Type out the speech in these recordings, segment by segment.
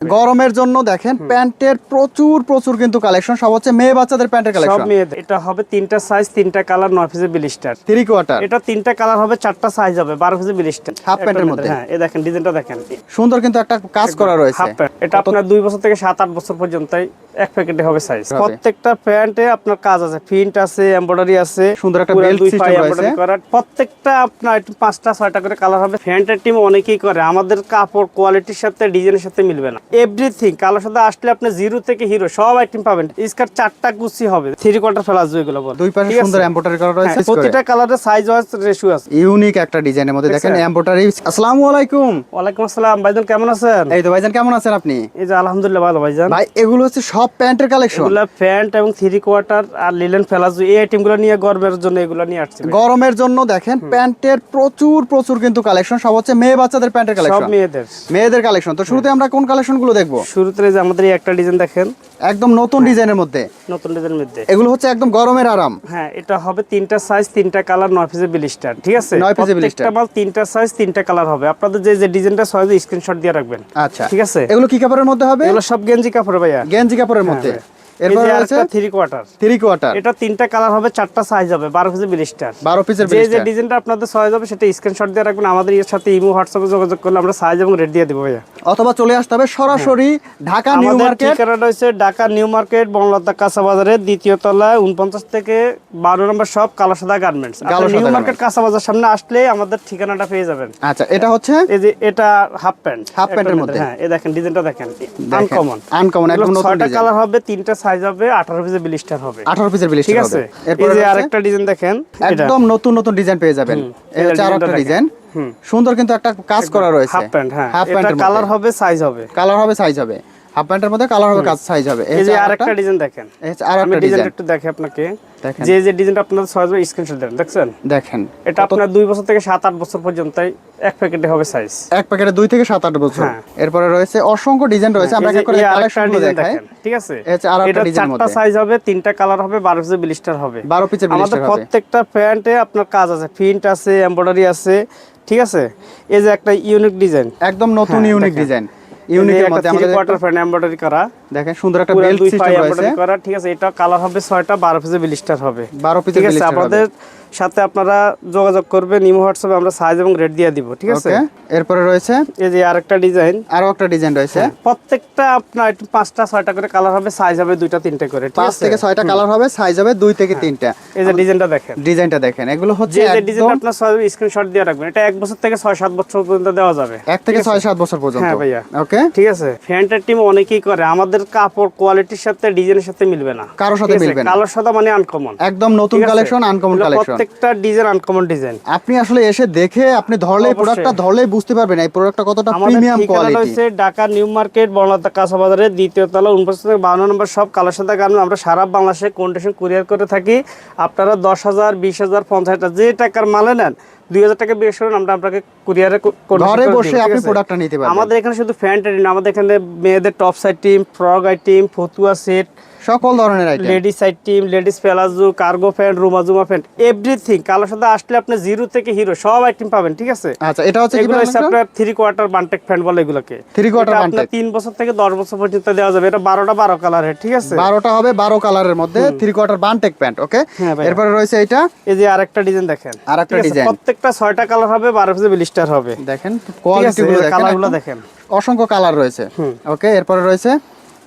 গরমের জন্য দেখেন প্যান্টের প্রচুর প্রচুর কিন্তু কালেকশন। সব হচ্ছে মেয়ে বাচ্চাদের প্যান্টের সব কালেকশন। মেয়েদের। এটা হবে তিনটা সাইজ তিনটা কালার নয় পিসের বিলিস্টার থ্রি কোয়ার্টার এটা তিনটা কালার হবে চারটা সাইজ হবে বারো পিসের বিলিস্টার pant এর মধ্যে? হ্যাঁ এই দেখেন ডিজাইনটা দেখেন। সুন্দর কিন্তু একটা কাজ করা রয়েছে। হাফ প্যান্ট এটা আপনার দুই বছর থেকে সাত আট বছর পর্যন্ত এক প্যাকেটে হবে সাইজ প্রত্যেকটা প্যান্টে আপনার কাজ আছে। প্রিন্ট আছে এমব্রয়ডারি আছে সুন্দর একটা দুই system রয়েছে। প্রত্যেকটা আপনার পাঁচটা ছয়টা করে কালার হবে। প্যান্টের টিম অনেকেই করে। আমাদের কাপড় কোয়ালিটির সাথে ডিজাইনের সাথে মিলবে না। এভরিথিং কালোর সাথে আসলে আপনি জিরো থেকে হিরো সব আইটেম পাবেন। স্কার্ট চারটা কুচি হবে থ্রি কোয়ার্টার ফেলাজু এগুলো বলে। দুই পাশে সুন্দর এমব্রয়ডারি করা রয়েছে হ্যাঁ, প্রতিটা কালারের সাইজ ওয়াইজ রেশিও আছে। ইউনিক একটা ডিজাইনের মধ্যে দেখেন? এমব্রয়ডারি আসসালামু আলাইকুম। ওয়ালাইকুম আসসালাম ভাইজান কেমন আছেন? এই তো ভাইজান কেমন আছেন আপনি? এই যে আলহামদুলিল্লাহ ভালো ভাইজান। ভাই এগুলো হচ্ছে সব প্যান্টের কালেকশন এগুলা প্যান্ট এবং থ্রি কোয়ার্টার আর লিলেন ফেলাজু এই আইটেমগুলো নিয়ে গরমের জন্য এগুলো নিয়ে আসছে গরমের জন্য দেখেন প্যান্টের প্রচুর প্রচুর কিন্তু কালেকশন সব হচ্ছে মেয়ে বাচ্চাদের প্যান্টের কালেকশন সব মেয়েদের। মেয়েদের কালেকশন তো শুরুতে আমরা কোন কালেকশন গুলো দেখব। শুরুতে যে আমাদের একটা ডিজাইন দেখেন। একদম নতুন ডিজাইনের মধ্যে। নতুন ডিজাইনের মধ্যে। এগুলো হচ্ছে একদম গরমের আরাম। হ্যাঁ এটা হবে তিনটা সাইজ তিনটা কালার নয় পিসে বিলিস্টার ঠিক আছে? নয় পিসে বিলিস্টার। মাল তিনটা সাইজ তিনটা কালার হবে। আপনাদের যে যে ডিজাইনটা সহজে স্ক্রিনশট দিয়ে রাখবেন। আচ্ছা। ঠিক আছে? এগুলো কি কাপড়ের মধ্যে হবে? এগুলো সব গেঞ্জি কাপড় ভাইয়া। গেঞ্জি কাপড়ের মধ্যে। এই এরপর যে থ্রি কোয়ার্টার থ্রি কোয়ার্টার এটা তিনটা কালার হবে চারটা সাইজ হবে বারো পিসের বিলিস্টার বারো পিসের যে যে ডিজাইনটা আপনাদের সহজ হবে সেটা স্ক্রিনশট দিয়ে রাখবেন আমাদের এর সাথে ইমো হোয়াটসঅ্যাপে যোগাযোগ করলে আমরা সাইজ এবং রেট দিয়ে দেবো ভাইয়া। অথবা চলে আসতে হবে সরাসরি ঢাকা নিউ মার্কেট। ঠিকানাটা হচ্ছে ঢাকা নিউ মার্কেট বনলতা কাঁচা বাজারের দ্বিতীয় তলায় উনপঞ্চাশ থেকে বারো নম্বর সব কালাসাদা গার্মেন্টস নিউ মার্কেট কাঁচা বাজার সামনে আসলে আমাদের ঠিকানাটা পেয়ে যাবেন। আচ্ছা এটা হচ্ছে? এই যে এটা হাফ প্যান্ট pant এর মধ্যে। হ্যাঁ এই দেখেন ডিজাইনটা দেখেন। আনকমন আনকমন একদম নতুন ছয়টা কালার হবে তিনটা সাইজ হবে আঠারো পিসের ব্লিস্টার হবে। 18 পিসের ব্লিস্টার ঠিক আছে? এই যে আরেকটা ডিজাইন দেখেন একদম নতুন নতুন ডিজাইন পেয়ে যাবেন। এই হচ্ছে আরেকটা ডিজাইন সুন্দর কিন্তু একটা কাজ করা রয়েছে। হাফ প্যান্ট হ্যাঁ। হাফ প্যান্টের কালার হবে সাইজ হবে। কালার হবে সাইজ হবে। হাফ প্যান্টের মধ্যে কালার হবে কাজ সাইজ হবে। এই যে আরেকটা ডিজাইন দেখেন। আমি ডিজাইন একটু দেখে আপনাকে। যে যে ডিজাইনটা আপনাদের সহজ স্ক্রিনশট দেন দেখছেন? দেখেন। এটা আপনার দুই বছর থেকে সাত আট বছর পর্যন্ত এক প্যাকেটে হবে সাইজ এক প্যাকেটে দুই থেকে সাত আট বছর। হ্যাঁ। এরপরে রয়েছে অসংখ্য ডিজাইন রয়েছে। আমরা এক করে কালেকশন দেখাই। ঠিক আছে? এটা চারটা সাইজ হবে তিনটা কালার হবে বারো পিসের বিলিস্টার হবে। 12 পিসের আমাদের blister হবে। প্রত্যেকটা প্যান্টে আপনার কাজ আছে প্রিন্ট আছে এমব্রয়ডারি আছে ঠিক আছে? এই যে একটা ইউনিক ডিজাইন একদম নতুন হ্যাঁ, ইউনিক ডিজাইন ইউনিকের মধ্যে আমাদের কোয়ার্টার ফ্রেন্ড এমব্রয়ডারি করা। দেখেন সুন্দর একটা বেল্ট সিস্টেম রয়েছে। করা ঠিক আছে এটা কালার হবে ছয়টা বারো পিসের বিলিস্টার হবে। 12 পিসের blister হবে। আমাদের সাথে আপনারা যোগাযোগ করবেন ইমো হোয়াটসঅ্যাপে আমরা সাইজ এবং রেট দিয়ে দিব ঠিক আছে? এরপরে রয়েছে? এই যে আরেকটা ডিজাইন আরও একটা ডিজাইন রয়েছে। প্রত্যেকটা আপনার একটু পাঁচটা ছয়টা করে কালার হবে সাইজ হবে দুইটা তিনটে করে পাঁচ থেকে ছয়টা কালার হবে সাইজ হবে দুই থেকে তিনটা। এই যে ডিজাইনটা দেখেন। ডিজাইনটা দেখেন। এগুলো হচ্ছে যে ডিজাইনটা আপনার স্ক্রিনশট দিয়ে রাখবেন। এটা এক বছর থেকে ছয় সাত বছর পর্যন্ত দেওয়া যাবে এক থেকে ছয় সাত বছর পর্যন্ত। হ্যাঁ ভাইয়া। ওকে ঠিক আছে? ফ্যান্টের টিম অনেকেই করে। আমাদের কাপড় কোয়ালিটির সাথে ডিজাইনের সাথে মিলবে না। কারোর সাথে মিলবে না। কালোর সাথে মানে আনকমন একদম নতুন কালেকশন আনকমন কালেকশন প্রত্যেকটা ডিজাইন আনকমন ডিজাইন আপনি আসলে এসে দেখে আপনি ধরলে প্রোডাক্টটা ধরলেই বুঝতে পারবেন এই প্রোডাক্টটা কতটা প্রিমিয়াম কোয়ালিটি হচ্ছে ঢাকা নিউ মার্কেট বনলতা কাঁচা বাজারের দ্বিতীয় তলা উনপঞ্চাশ থেকে বান্ন নম্বর সব কালার সাথে আমরা সারা বাংলাদেশে কন্ডিশন কুরিয়ার করে থাকি। আপনারা দশ হাজার বিশ হাজার পঞ্চাশ হাজার যে টাকার মালে নেন দুই হাজার টাকা বিয়ে করেন আমরা আপনাকে কুরিয়ারে ঘরে বসে আপনি প্রোডাক্টটা নিতে পারবেন। আমাদের এখানে শুধু ফ্যান্ট না আমাদের এখানে মেয়েদের top side team frock item ফতুয়া সেট সকল ধরনের item ladies side team ladies palazzo cargo pant রুমাজুমা pant everything কালোর সাথে আসলে আপনি জিরো থেকে হিরো সব আইটেম পাবেন ঠিক আছে? আচ্ছা এটা হচ্ছে এগুলো হচ্ছে আপনার থ্রি কোয়ার্টার বান্টেক প্যান্ট বলে এগুলোকে। Quarter এটা আপনার তিন বছর থেকে দশ বছর পর্যন্ত দেওয়া যাবে এটা বারোটা বারো কালারের ঠিক আছে? বারোটা হবে বারো কালারের মধ্যে থ্রি কোয়ার্টার বানটেক প্যান্ট ওকে। এরপরে রয়েছে এটা এই যে আরেকটা ডিজাইন দেখেন। আরেকটা আছে? প্রত্যেকটা ছয়টা কালার হবে বারো পিসের বিলিস্টার হবে। দেখেন কোয়ালিটি গুলো দেখেন। কালারগুলো দেখেন। অসংখ্য কালার রয়েছে ওকে এরপরে রয়েছে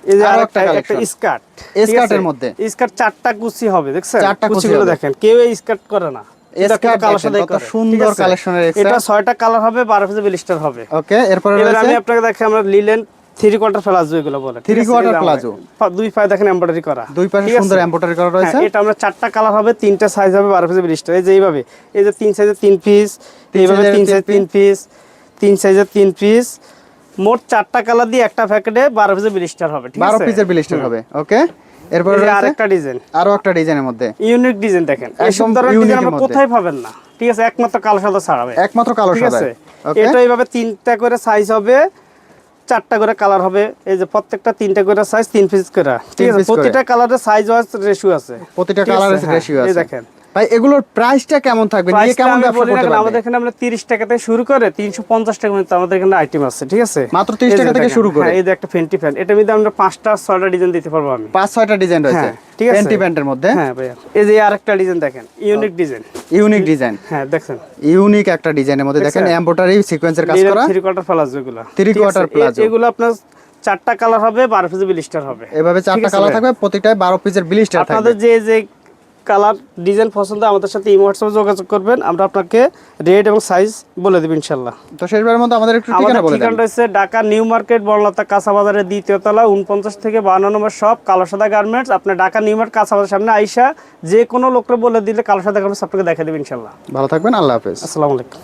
এই যে আরেকটা একটা স্কার্ট স্কার্টের মধ্যে। স্কার্ট চারটা কুচি হবে দেখছেন? চারটা কুচিগুলো দেখেন কেউ এই স্কার্ট করে না। সুন্দর কালেকশনের এটা ছয়টা কালার হবে বারো হবে। ওকে এরপরে আমি আপনাকে দেখে আমরা লিলেন থ্রি কোয়ার্টার প্লাজো এগুলো বলে। পা- দুই পায়ে দেখেন এমব্রয়ডারি করা। দুই পাশে সুন্দর এমব্রয়ডারি করা রয়েছে। হ্যাঁ, এটা আমরা চারটা কালার হবে তিনটা সাইজ হবে বারো পিসের বিলিস্টার এই যে এইভাবে। এই যে তিন সাইজের তিন পিস এইভাবে তিন তিন সাইজ তিন পিস তিন সাইজের তিন পিস মোট চারটা কালার দিয়ে একটা প্যাকেটে বারো পিসের বিলিস্টার হবে বারো পিসের বিলিস্টার হবে ওকে এরপরে এই যে রয়েছে আরেকটা ডিজাইন আরও একটা ডিজাইনের মধ্যে। ইউনিক ডিজাইন দেখেন। এইসব ধরনের ডিজাইন এর আমরা কোথায় পাবেন না ঠিক আছে? একমাত্র কালো সাদা ছাড়াবে একমাত্র কালো সাদা এটা এইভাবে তিনটা করে সাইজ হবে চারটা করে কালার হবে। এই যে প্রত্যেকটা তিনটা করে সাইজ তিন পিস করে। ঠিক আছে? প্রতিটা কালারের সাইজ ওয়াইজ রেশিও আছে। প্রতিটা? কালারের রেশিও আছে। দেখেন। ভাই এগুলোর প্রাইসটা কেমন থাকবে? নিয়ে কেমন ব্যবসা করতে কেন, পারবে? আমাদের এখানে আমরা 30 টাকা থেকে শুরু করে 350 টাকা পর্যন্ত আমাদের এখানে আইটেম আছে ঠিক আছে? মাত্র 30 টাকা থেকে শুরু করে? হ্যাঁ, এই যে একটা ফেন্টি এটা মধ্যে আমরা পাঁচটা ছয়টা ডিজাইন দিতে পারব আমি। পাঁচ ছয়টা ডিজাইন রয়েছে। হ্যাঁ, ঠিক আছে। প্যান্টের মধ্যে। হ্যাঁ ভাইয়া। এই যে আরেকটা ডিজাইন দেখেন ইউনিক ডিজাইন ইউনিক ডিজাইন হ্যাঁ দেখছেন? ইউনিক একটা ডিজাইনের মধ্যে দেখেন? এমব্রয়ডারি সিকোয়েন্সের কাজ করা। থ্রি কোয়ার্টার প্লাজো এগুলো। Palazzo। এগুলো আপনার চারটা কালার হবে বারো পিসের বিলিস্টার হবে। এভাবে চারটা কালার থাকবে প্রতিটায় বারো পিসের ব্লিস্টার থাকবে আপনাদের যে যে কালার ডিজাইন পছন্দ আমাদের সাথে ইমো হোয়াটসঅ্যাপে যোগাযোগ করবেন। আমরা আপনাকে রেট এবং সাইজ বলে দেব ইনশাল্লাহ তো শেষবারের মধ্যে আমাদের একটু ঠিকানা বলে দেন। ঠিকানা রয়েছে ঢাকা নিউ মার্কেট বনলতা কাঁচা বাজারের দ্বিতীয় তলা উনপঞ্চাশ থেকে বান্ন নম্বর শপ কালো সাদা গার্মেন্টস আপনি ঢাকা নিউ মার্কেট কাঁচা বাজারের সামনে আইসা যে কোনো লোকরে বলে দিলে কালো সাদা গার্মেন্টস আপনাকে দেখা দেবে ইনশাল্লাহ ভালো থাকবেন আল্লাহ হাফেজ। আসসালামু আলাইকুম।